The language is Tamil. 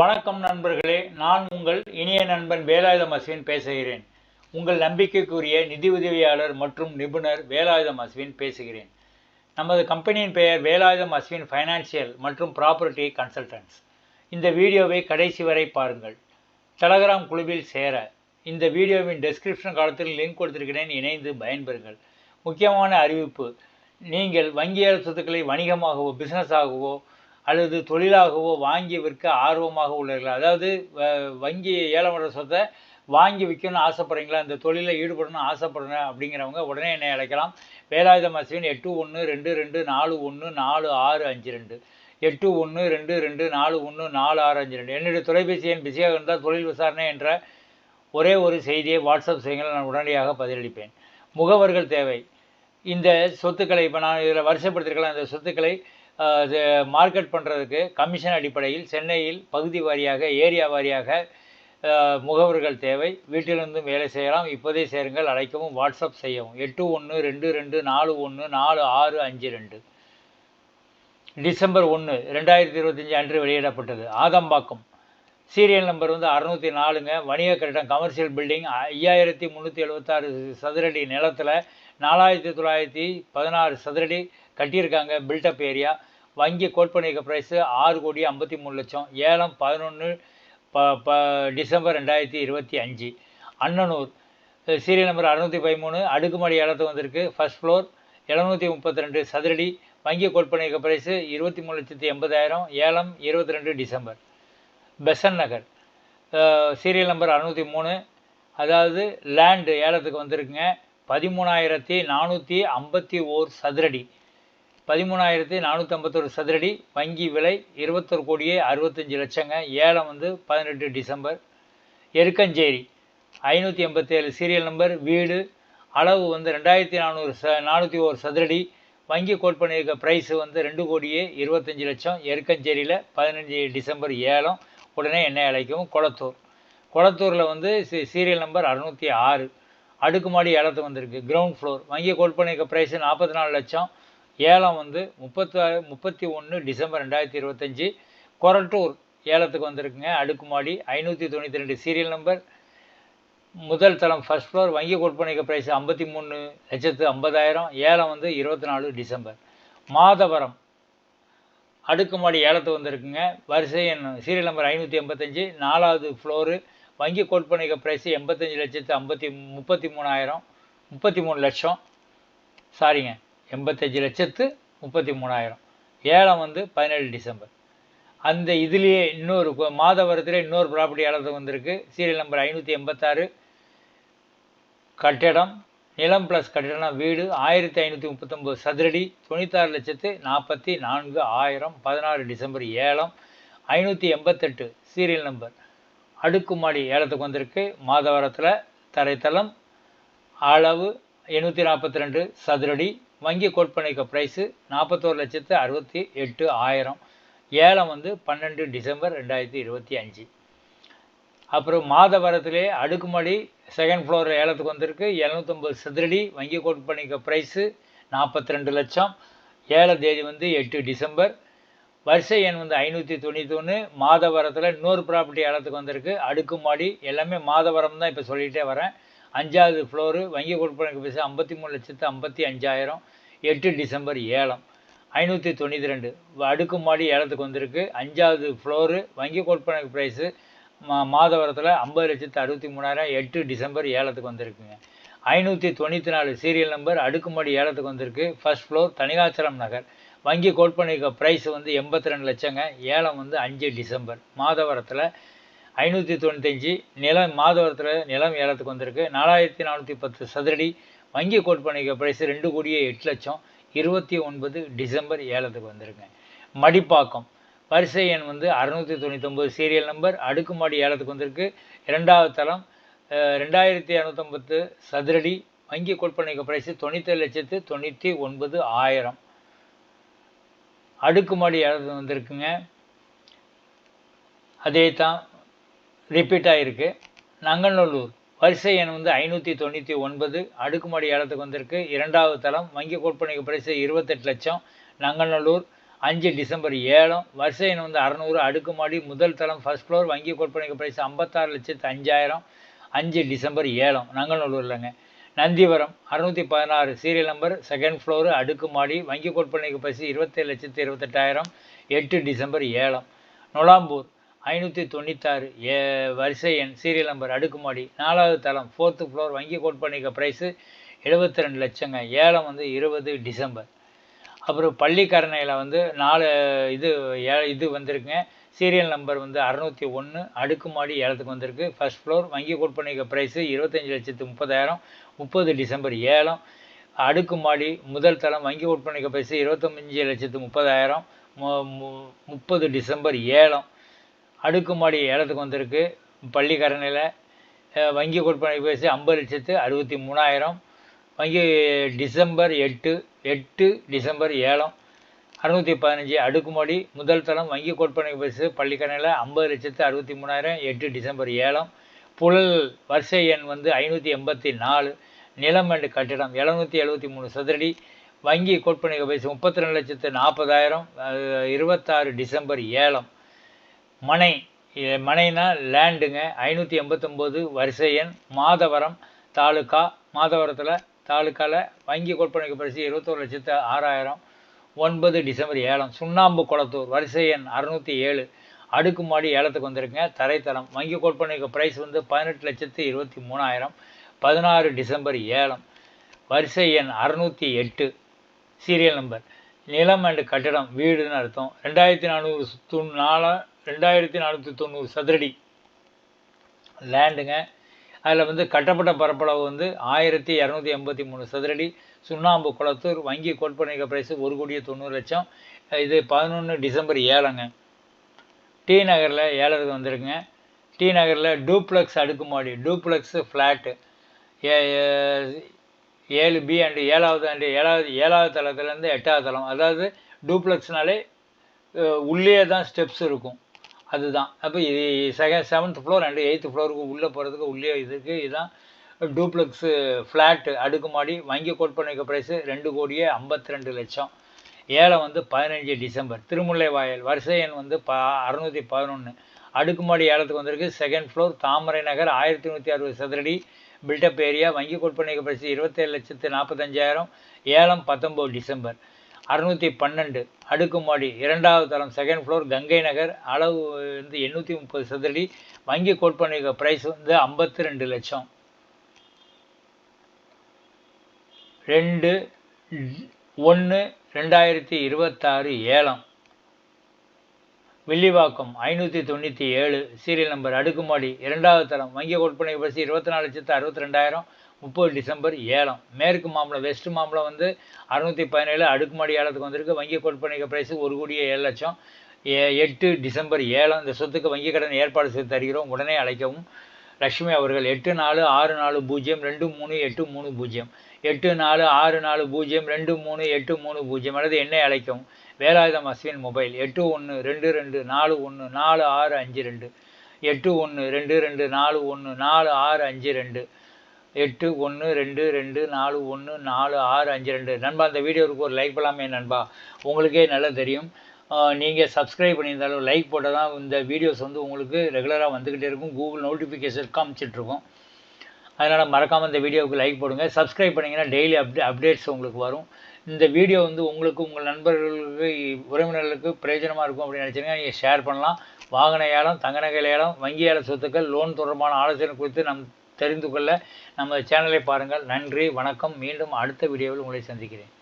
வணக்கம் நண்பர்களே நான் உங்கள் இனிய நண்பன் வேலாயுதம் அஸ்வின் பேசுகிறேன். உங்கள் நம்பிக்கைக்குரிய நிதி உதவியாளர் மற்றும் நிபுணர் வேலாயுதம் அஸ்வின் பேசுகிறேன். நமது கம்பெனியின் பெயர் வேலாயுதம் அஸ்வின் ஃபைனான்சியல் மற்றும் ப்ராப்பர்ட்டி கன்சல்டன்ஸ் இந்த வீடியோவை கடைசி வரை பாருங்கள். டெலகிராம் குழுவில் சேர இந்த வீடியோவின் டெஸ்கிரிப்ஷன் காலத்தில் லிங்க் கொடுத்திருக்கிறேன் இணைந்து பயன்பெறுங்கள். முக்கியமான அறிவிப்பு நீங்கள் வங்கியாளர் சொத்துக்களை வணிகமாகவோ பிஸ்னஸாகவோ அல்லது தொழிலாகவோ வாங்கி விற்க ஆர்வமாக உள்ளீர்கள்? அதாவது வ- வங்கி ஏலம் சொத்தை வாங்கி விற்கணும்னு ஆசைப்பட்றீங்களா? இந்த தொழிலில் ஈடுபடணும்னு ஆசைப்படுறேன் அப்படிங்கிறவங்க உடனே என்னை அழைக்கலாம். வேலாயுதம் அஸ்வின் எட்டு ஒன்று ரெண்டு ரெண்டு நாலு ஒன்று நாலு ஆறு அஞ்சு ரெண்டு. எட்டு ஒன்று ரெண்டு ரெண்டு நாலு ஒன்று நாலு ஆறு அஞ்சு ரெண்டு. என்னுடைய தொலைபேசி எண் பிஸியாக இருந்தால் தொழில் விசாரணை என்ற ஒரே ஒரு செய்தியை வாட்ஸ்அப் செய்யுங்கள். நான் உடனடியாக பதிலளிப்பேன். முகவர்கள் தேவை. இந்த சொத்துக்களை இப்போ நான் இதில் வரிசைப்படுத்திருக்கலாம் இந்த சொத்துக்களை மார்க்கெட் பண்ணுறதுக்கு கமிஷன் அடிப்படையில் சென்னையில் பகுதி வாரியாக ஏரியா வாரியாக முகவர்கள் தேவை. வீட்டிலிருந்தும் வேலை செய்யலாம். இப்போதே சேருங்கள். அழைக்கவும் வாட்ஸ்அப் செய்யவும். எட்டு ஒன்று ரெண்டு ரெண்டு நாலு ஒன்று நாலு ஆறு அஞ்சு ரெண்டு. டிசம்பர் ஒன்று ரெண்டாயிரத்தி இருபத்தஞ்சி அன்று வெளியிடப்பட்டது. ஆதம்பாக்கம். சீரியல் நம்பர் வந்து அறுநூற்றி நாலுங்க. வணிக கட்டிடம் கமர்ஷியல் பில்டிங் ஐயாயிரத்தி முந்நூற்றி எழுபத்தாறு சதுரடி நிலத்தில் நாலாயிரத்தி தொள்ளாயிரத்தி பதினாறு சதுரடி கட்டியிருக்காங்க. பில்டப் ஏரியா வங்கி கோட் பண்ணியிருக்க ப்ரைஸு ஆறு கோடி ஐம்பத்தி மூணு லட்சம். ஏலம் பதினொன்று ப ப டிசம்பர் ரெண்டாயிரத்தி இருபத்தி அஞ்சு. அன்னனூர் சீரியல் நம்பர் அறுநூற்றி பதிமூணு அடுக்குமாடி ஏலத்து வந்திருக்கு. ஃபர்ஸ்ட் ஃப்ளோர் எழுநூற்றி முப்பத்தி ரெண்டு சதுரடி. வங்கி கோட் பண்ணியிருக்க ப்ரைஸு இருபத்தி மூணு லட்சத்தி எண்பதாயிரம். ஏலம் இருபத்தி ரெண்டு December. Besant Nagar serial number அறுநூற்றி மூணு. அதாவது லேண்டு ஏலத்துக்கு வந்திருக்குங்க. பதிமூணாயிரத்தி நானூற்றி ஐம்பத்தி ஓர் சதுரடி. பதிமூணாயிரத்தி நானூற்றி ஐம்பத்தொரு சதுரடி வங்கி விலை இருபத்தொரு கோடியே அறுபத்தஞ்சு லட்சங்க. ஏலம் வந்து பதினெட்டு டிசம்பர். எருக்கஞ்சேரி ஐநூற்றி எண்பத்தேழு சீரியல் நம்பர் வீடு அளவு வந்து ரெண்டாயிரத்தி நானூறு ச நானூற்றி ஒரு சதுரடி. வங்கி கோட் பண்ணியிருக்க ப்ரைஸு வந்து ரெண்டு கோடியே இருபத்தஞ்சி லட்சம். எருக்கஞ்சேரியில் பதினஞ்சு டிசம்பர் ஏலம். உடனே என்னை அழைக்கவும் குளத்தூர். குளத்தூரில் வந்து சி சீரியல் நம்பர் அறுநூற்றி ஆறு. அடுக்குமாடி ஏலத்து வந்திருக்கு. கிரவுண்ட் ஃப்ளோர் வங்கி கோட் பண்ணியிருக்க ப்ரைஸு நாற்பத்தி நாலு லட்சம். ஏலம் வந்து முப்பத்தாறு முப்பத்தி ஒன்று டிசம்பர் ரெண்டாயிரத்தி இருபத்தஞ்சி கொரட்டூர் ஏலத்துக்கு வந்திருக்குங்க. அடுக்குமாடி ஐநூற்றி தொண்ணூற்றி ரெண்டு சீரியல் நம்பர் முதல் தளம் ஃபர்ஸ்ட் ஃப்ளோர் வங்கி கோட் ப்ரைஸ் ஐம்பத்தி மூணு லட்சத்து ஐம்பதாயிரம். ஏலம் வந்து இருபத்தி நாலு டிசம்பர். மாதவரம் அடுக்குமாடி ஏலத்து வந்திருக்குங்க. வரிசை எண் சீரியல் நம்பர் ஐநூற்றி எண்பத்தஞ்சு. நாலாவது ஃப்ளோரு வங்கி கோட் ப்ரைஸு ப்ரைஸ் எண்பத்தஞ்சு லட்சத்து ஐம்பத்தி முப்பத்தி மூணாயிரம் முப்பத்தி மூணு லட்சம். சாரிங்க. எண்பத்தஞ்சு லட்சத்து முப்பத்தி மூணாயிரம் ஏலம் வந்து பதினேழு டிசம்பர். அந்த இதுலேயே இன்னொரு மாதவரத்தில் இன்னொரு ப்ராப்பர்ட்டி ஏலத்துக்கு வந்திருக்கு? சீரியல் நம்பர் ஐநூற்றி எண்பத்தாறு. கட்டிடம் நிலம் ப்ளஸ் கட்டிடம் வீடு ஆயிரத்தி ஐநூற்றி முப்பத்தொம்போது சதுரடி தொண்ணூத்தாறு லட்சத்து நாற்பத்தி நான்கு ஆயிரம் பதினாறு டிசம்பர் ஏலம் ஐநூற்றி எண்பத்தெட்டு சீரியல் நம்பர் அடுக்குமாடி ஏலத்துக்கு வந்திருக்கு. மாதவரத்தில் தரைத்தளம் அளவு எண்ணூற்றி நாற்பத்தி ரெண்டு சதுரடி வங்கி கோட் ப்ரைஸு நாற்பத்தோரு லட்சத்து அறுபத்தி எட்டு ஆயிரம். ஏலம் வந்து பன்னெண்டு டிசம்பர் ரெண்டாயிரத்தி இருபத்தி அஞ்சு. அப்புறம் மாதவரத்திலே அடுக்குமாடி செகண்ட் ஃப்ளோர் ஏலத்துக்கு வந்திருக்கு. எழுநூத்தொம்பது சதுரடி வங்கி கோட் ப்ரைஸு நாற்பத்தி ரெண்டு லட்சம். ஏழ தேதி வந்து எட்டு டிசம்பர். வரிசை எண் வந்து ஐநூற்றி தொண்ணூற்றி ஒன்று மாதவரத்தில் இன்னொரு ப்ராப்பர்ட்டி ஏலத்துக்கு வந்திருக்கு. அடுக்குமாடி எல்லாமே மாதவரம் தான் இப்போ சொல்லிகிட்டே வரேன். அஞ்சாவது ஃப்ளோரு வங்கி கொடுப்பனுக்கு பைசா ஐம்பத்தி மூணு லட்சத்து ஐம்பத்தி அஞ்சாயிரம். எட்டு டிசம்பர் ஏலம். ஐநூற்றி தொண்ணூற்றி ரெண்டு. அடுக்குமாடி ஏலத்துக்கு வந்திருக்கு. அஞ்சாவது ஃப்ளோரு வங்கி கொடுப்பனுக்கு ப்ரைஸு மா மாதவரத்தில் ஐம்பது லட்சத்து அறுபத்தி மூணாயிரம். எட்டு டிசம்பர் ஏலத்துக்கு வந்திருக்குங்க. ஐநூற்றி தொண்ணூற்றி நாலு சீரியல் நம்பர் அடுக்குமாடி ஏலத்துக்கு வந்திருக்கு. First floor Thanikachalam Nagar. வங்கி கோட் பண்ணியிருக்க ப்ரைஸ் வந்து எண்பத்தி ரெண்டு லட்சங்க. ஏலம் வந்து அஞ்சு டிசம்பர். மாதவரத்தில் ஐநூற்றி தொண்ணூத்தஞ்சு நிலம் மாதவரத்தில் நிலம் ஏலத்துக்கு வந்திருக்கு. நாலாயிரத்தி நானூற்றி பத்து சதுரடி வங்கி கோட்பனைக்கு பிரைஸ் ரெண்டு கோடியே எட்டு லட்சம் இருபத்தி ஒன்பது டிசம்பர் ஏலத்துக்கு வந்திருங்க மடிப்பாக்கம். வரிசை எண் வந்து அறுநூற்றி தொண்ணூத்தொம்பது சீரியல் நம்பர் அடுக்குமாடி ஏலத்துக்கு வந்திருக்கு. இரண்டாவது தளம் ரெண்டாயிரத்தி இரநூத்தம்பத்து சதுரடி வங்கி கொள்பனைக்கு பண்ணியிருக்க தொண்ணூற்றி தொண்ணூத்தேழு லட்சத்து தொண்ணூற்றி ஒன்பது ஆயிரம். அடுக்குமாடி ஏலத்துக்கு வந்திருக்குங்க. அதே தான் ரிப்பீட் ஆகிருக்கு நங்கநல்லூர் வரிசை எண் வந்து ஐநூற்றி தொண்ணூற்றி ஒன்பது. அடுக்குமாடி ஏலத்துக்கு வந்திருக்கு. இரண்டாவது தளம் வங்கி கோட்பனைக்கு பரிசு இருபத்தெட்டு லட்சம். நங்கநல்லூர் அஞ்சு டிசம்பர் ஏலம் வரிசை எண் வந்து அறநூறு. அடுக்குமாடி முதல் தளம் ஃபர்ஸ்ட் ஃப்ளோர் வங்கி கொடுப்பனைக்கு பரிசு ஐம்பத்தாறு லட்சத்து அஞ்சாயிரம். அஞ்சு டிசம்பர் ஏலம் நங்கநல்லூர்லங்க. நந்திவரம் அறுநூற்றி பதினாறு. சீரியல் நம்பர் செகண்ட் ஃப்ளோரு அடுக்குமாடி வங்கி கோட்பனைக்கு பரிசு இருபத்தேழு லட்சத்து இருபத்தெட்டாயிரம். எட்டு டிசம்பர் ஏலம் நொலாம்பூர் ஐநூற்றி தொண்ணூத்தாறு. ஏ வரிசை எண் சீரியல் நம்பர் அடுக்குமாடி. நாலாவது தளம் ஃபோர்த்து ஃப்ளோர் வங்கி கோட்பணிக்க ப்ரைஸு எழுபத்தி ரெண்டு லட்சங்க. ஏலம் வந்து இருபது டிசம்பர். அப்புறம் பள்ளிக்கரணையில் வந்து நாலு இது ஏ இது வந்திருக்குங்க. சீரியல் நம்பர் வந்து அறநூற்றி ஒன்று அடுக்குமாடி ஏலத்துக்கு வந்திருக்கு. ஃபர்ஸ்ட் ஃப்ளோர் வங்கி கோட்பணிக்க ப்ரைஸு இருபத்தஞ்சி லட்சத்து முப்பதாயிரம் முப்பது டிசம்பர் ஏலம். அடுக்குமாடி முதல் தளம் வங்கி கோட்பணிக்க ப்ரைஸு இருபத்தஞ்சு லட்சத்து முப்பதாயிரம் முப்பது டிசம்பர் ஏலம். அடுக்குமாடி ஏலத்துக்கு வந்திருக்கு. பள்ளிக்கரணையில் வங்கி கொடுப்பனை பேசி ஐம்பது லட்சத்து அறுபத்தி மூணாயிரம். வங்கி டிசம்பர் எட்டு எட்டு டிசம்பர் ஏலம் அறுநூற்றி பதினஞ்சு அடுக்குமாடி. முதல் தளம் வங்கி கொடுப்பனை பேசு பள்ளிக்கரணையில் ஐம்பது லட்சத்து அறுபத்தி மூணாயிரம் எட்டு டிசம்பர் ஏலம் புழல் வரிசை எண் வந்து ஐநூற்றி எண்பத்தி நாலு. நிலம் அண்டு கட்டிடம் எழுநூற்றி எழுபத்தி மூணு சதுரடி. வங்கி கொடுப்பனை பேசு முப்பத்தி ரெண்டு லட்சத்து நாற்பதாயிரம் இருபத்தாறு டிசம்பர் ஏலம் மனை மனைனா லேண்டுங்க. ஐநூற்றி எண்பத்தொம்போது வரிசை எண் மாதவரம் தாலுக்கா மாதவரத்தில் தாலுக்காவில் வங்கி கொடுப்பனைக்கு பரிசு இருபத்தோரு லட்சத்து ஆறாயிரம். ஒன்பது டிசம்பர் ஏலம் சுண்ணாம்பு குளத்தூர் வரிசை எண் அறுநூற்றி ஏழு. அடுக்குமாடி ஏலத்துக்கு வந்திருக்குங்க. தரைத்தளம். வங்கி கொடுப்பனைக்கு ப்ரைஸ் வந்து பதினெட்டு லட்சத்து இருபத்தி மூணாயிரம். பதினாறு டிசம்பர் ஏலம் வரிசை எண் அறுநூற்றி எட்டு. சீரியல் நம்பர் நிலம் அண்டு கட்டிடம் வீடுன்னு அர்த்தம். ரெண்டாயிரத்தி நானூறு சுத்து நாலு ரெண்டாயிரத்தி நானூற்றி தொண்ணூறு சதுரடி லேண்டுங்க அதில் வந்து கட்டப்பட்ட பரப்பளவு வந்து ஆயிரத்தி இரநூத்தி எண்பத்தி மூணு சதுரடி. சுண்ணாம்பு குளத்தூர் வங்கி கோட்பணிக பிரைஸ் ஒரு கோடியே தொண்ணூறு லட்சம். இது பதினொன்று டிசம்பர் ஏழங்க. டி நகரில் ஏழருக்கு வந்திருக்குங்க. டி நகரில் டூப்ளெக்ஸ் அடுக்குமாடி டூப்ளெக்ஸு ஃப்ளாட்டு ஏ ஏழு பி அண்டு ஏழாவது அண்டு ஏழாவது ஏழாவது தளத்துலேருந்து எட்டாவது தளம். அதாவது டூப்ளெக்ஸ்னாலே உள்ளே தான் ஸ்டெப்ஸ் இருக்கும். அதுதான். அப்போ இது second seventh floor and eighth ஃப்ளோருக்கு உள்ளே போகிறதுக்கு உள்ளே இதுக்கு இதுதான் டூப்ளெக்ஸு ஃப்ளாட்டு அடுக்குமாடி வங்கி கோட்பனைக்கு ப்ரைஸு ரெண்டு கோடியே ஐம்பத்தி ரெண்டு லட்சம். ஏலம் வந்து பதினஞ்சு டிசம்பர். திருமுல்லை வாயல். வரிசை எண் வந்து ப அறுநூற்றி பதினொன்று அடுக்குமாடி ஏலத்துக்கு வந்திருக்கு. செகண்ட் ஃப்ளோர் தாமரை நகர் ஆயிரத்தி நூற்றி அறுபது சதுரடி பில்டப் ஏரியா வங்கி கோட்பனைக்க ப்ரைஸு இருபத்தேழு லட்சத்து நாற்பத்தஞ்சாயிரம். ஏலம் பத்தொம்போது டிசம்பர். அறுநூற்றி பன்னெண்டு அடுக்குமாடி இரண்டாவது தளம் செகண்ட் ஃப்ளோர் கங்கை நகர். அளவு வந்து எண்ணூற்றி முப்பது சதுரடி. வங்கி கோட்பனைக்க ப்ரைஸ் வந்து ஐம்பத்தி ரெண்டு லட்சம். ரெண்டு ஒன்று ரெண்டாயிரத்தி இருபத்தாறு ஏலம். வில்லிவாக்கம் ஐநூற்றி தொண்ணூற்றி ஏழு. சீரியல் நம்பர் அடுக்குமாடி இரண்டாவது தளம். வங்கி கொடுப்பனை பசி இருபத்தி நாலு லட்சத்து அறுபத்தி ரெண்டாயிரம். முப்பது டிசம்பர் ஏலம். மேற்கு மாம்பழம் வெஸ்ட் மாம்பழம் வந்து அறுநூற்றி பதினேழு அடுக்குமாடி ஏலத்துக்கு வந்திருக்கு. வங்கி கொடுப்பனைக்கு ப்ரைஸு ஒரு கோடியே ஏழு லட்சம். எட்டு டிசம்பர் ஏழம் இந்த சொத்துக்கு வங்கி கடன் ஏற்பாடு செய்து தருகிறோம். உடனே அழைக்கவும். லட்சுமி அவர்கள் எட்டு நாலு ஆறு நாலு பூஜ்ஜியம் ரெண்டு மூணு எட்டு மூணு பூஜ்ஜியம். எட்டு நாலு ஆறு நாலு பூஜ்ஜியம் ரெண்டு மூணு எட்டு மூணு பூஜ்ஜியம். அல்லது என்னை அழைக்கவும். வேலாயுதம் அஸ்வின் மொபைல் எட்டு ஒன்று ரெண்டு ரெண்டு நாலு ஒன்று நாலு ஆறு அஞ்சு ரெண்டு. எட்டு ஒன்று ரெண்டு ரெண்டு நாலு ஒன்று நாலு ஆறு அஞ்சு ரெண்டு. எட்டு ஒன்று ரெண்டு ரெண்டு நாலு ஒன்று நாலு ஆறு அஞ்சு ரெண்டு. நண்பா அந்த வீடியோவுக்கு ஒரு லைக் பண்ணலாமே நண்பா. உங்களுக்கே நல்லா தெரியும். நீங்கள் சப்ஸ்கிரைப் பண்ணியிருந்தாலும் லைக் போட்டால் தான் இந்த வீடியோஸ் வந்து உங்களுக்கு ரெகுலராக வந்துக்கிட்டே இருக்கும். கூகுள் நோட்டிஃபிகேஷன் காமிச்சிட்ருக்கோம். அதனால் மறக்காமல் இந்த வீடியோவுக்கு லைக் போடுங்க. சப்ஸ்கிரைப் பண்ணிங்கன்னா டெய்லி அப்டே அப்டேட்ஸ் உங்களுக்கு வரும். இந்த வீடியோ வந்து உங்களுக்கு உங்கள் நண்பர்களுக்கு உறவினர்களுக்கு பிரயோஜனமாக இருக்கும் அப்படின்னு நினச்சிங்கன்னா நீங்கள் ஷேர் பண்ணலாம். வாகன ஏலம் தங்க நகை ஏலம் வங்கி ஏல சொத்துக்கள் லோன் தொடர்பான ஆலோசனை குறித்து நம் தெரிந்து கொள்ள நம்ம சேனலை பாருங்கள். நன்றி வணக்கம். மீண்டும் அடுத்த வீடியோவில் உங்களை சந்திக்கிறேன்.